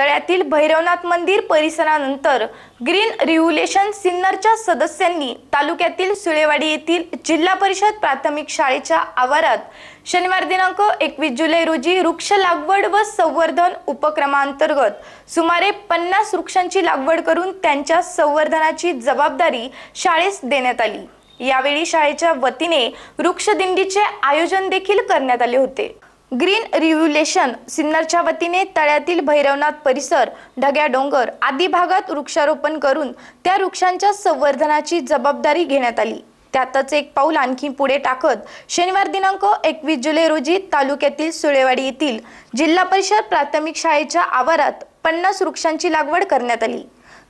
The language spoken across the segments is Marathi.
तळ्यातील भैरवनाथ मंदिर परिसरानंतर ग्रीन रिव्ह्युलेशन सिन्नरच्या सदस्यांनी तालुक्यातील सुळेवाडी येथील जिल्हा परिषद प्राथमिक शाळेच्या आवारात शनिवार दिनांक एकवीस जुलै रोजी वृक्ष लागवड व संवर्धन उपक्रमांतर्गत सुमारे पन्नास वृक्षांची लागवड करून त्यांच्या संवर्धनाची जबाबदारी शाळेस देण्यात आली. यावेळी शाळेच्या वतीने वृक्षदिंडीचे आयोजन देखील करण्यात आले होते. ग्रीन रिव्ह्युलेशन सिन्नरच्या वतीने तळ्यातील भैरवनाथ परिसर ढग्या डोंगर आदी भागात वृक्षारोपण करून त्या वृक्षांच्या संवर्धनाची जबाबदारी घेण्यात आली. त्यातच एक पाऊल आणखी पुढे टाकत शनिवार दिनांक एकवीस जुलै रोजी तालुक्यातील सुळेवाडी येथील जिल्हा परिषद प्राथमिक शाळेच्या आवारात पन्नास वृक्षांची लागवड करण्यात आली.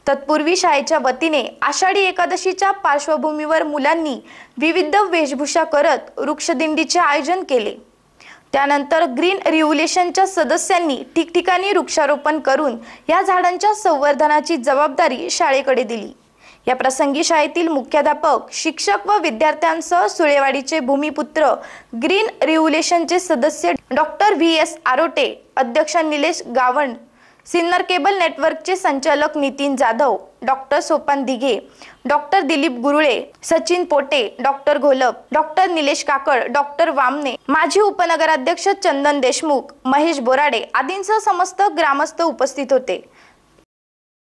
तत्पूर्वी शाळेच्या वतीने आषाढी एकादशीच्या पार्श्वभूमीवर मुलांनी विविध वेशभूषा करत वृक्षदिंडीचे आयोजन केले. त्यानंतर ग्रीन रिव्हुलेशनच्या सदस्यांनी ठिकठिकाणी वृक्षारोपण करून या झाडांच्या संवर्धनाची जबाबदारी शाळेकडे दिली. या प्रसंगी शाळेतील मुख्याध्यापक शिक्षक व विद्यार्थ्यांसह सुळेवाडीचे भूमिपुत्र ग्रीन रिव्होल्युशनचे सदस्य डॉक्टर व्ही एस आरोटे अध्यक्ष निलेश गावंड सिन्नर केबल नेटवर्कचे संचालक Nitin Jadhav doctor Sopan Dighe doctor Dilip Gurule Sachin Pote doctor Gholap doctor Nilesh Kakad doctor Wamane माजी उपनगराध्यक्ष चंदन देशमुख महेश बोराडे आदींसह समस्त ग्रामस्थ उपस्थित होते.